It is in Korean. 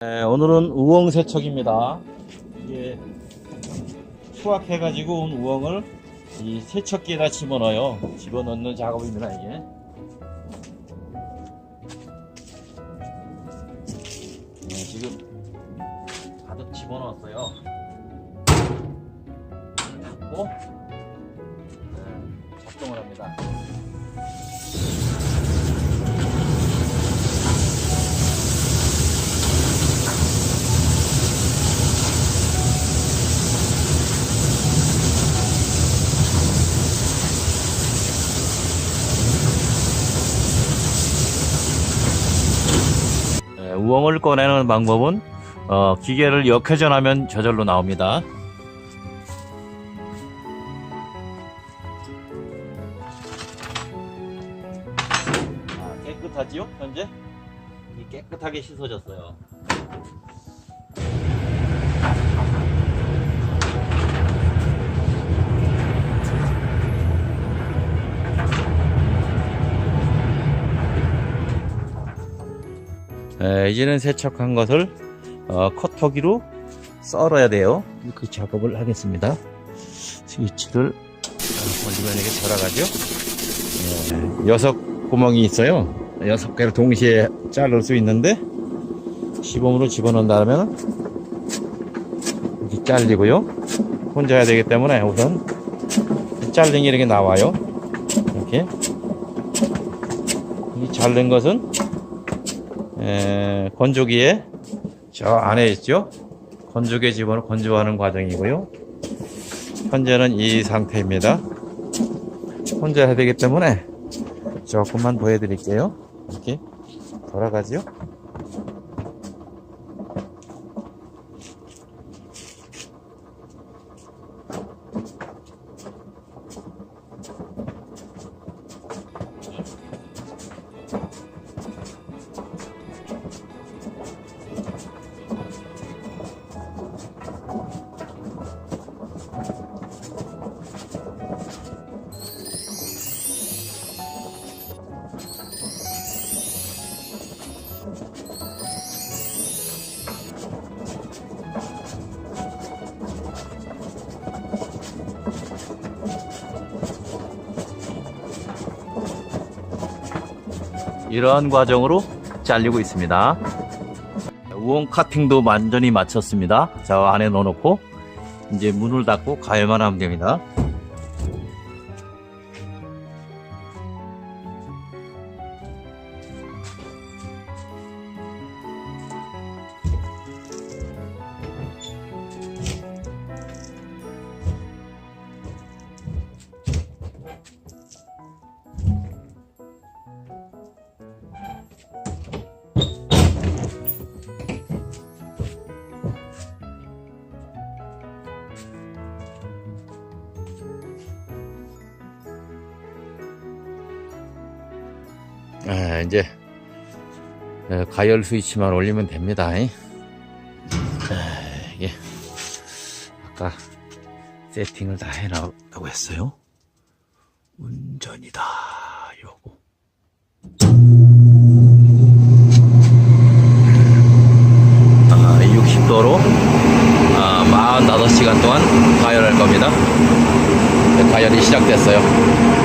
네, 오늘은 우엉 세척입니다. 이게 수확해가지고 온 우엉을 이 세척기에다 집어넣어요. 집어넣는 작업입니다, 이게. 네, 지금 가득 집어넣었어요. 닫고 네, 작동을 합니다. 우엉을 꺼내는 방법은 어, 기계를 역회전하면 저절로 나옵니다. 아, 깨끗하지요? 현재? 이 깨끗하게 씻어졌어요. 에, 이제는 세척한 것을 어, 커터기로 썰어야 돼요. 그 작업을 하겠습니다. 스위치를 이게 돌아가죠. 예, 여섯 구멍이 있어요. 여섯 개를 동시에 자를 수 있는데 시범으로 집어넣는다면 이렇게 잘리고요. 혼자 해야 되기 때문에 우선 잘린 게 이렇게 나와요. 이렇게 이 잘린 것은 에, 건조기에 저 안에 있죠. 건조기에 집어넣어 건조하는 과정이고요. 현재는 이 상태입니다. 혼자 해야 되기 때문에 조금만 보여드릴게요. 이렇게 돌아가죠. 이러한 과정으로 잘리고 있습니다. 우엉 카팅도 완전히 마쳤습니다. 저 안에 넣어놓고 이제 문을 닫고 가열만 하면 됩니다. 아, 이제 어, 가열 스위치만 올리면 됩니다. 아, 이게 아까 세팅을 다 해놨다고 했어요. 운전이다. 요거. 아, 60도로 아, 45시간 동안 가열할 겁니다. 네, 가열이 시작됐어요.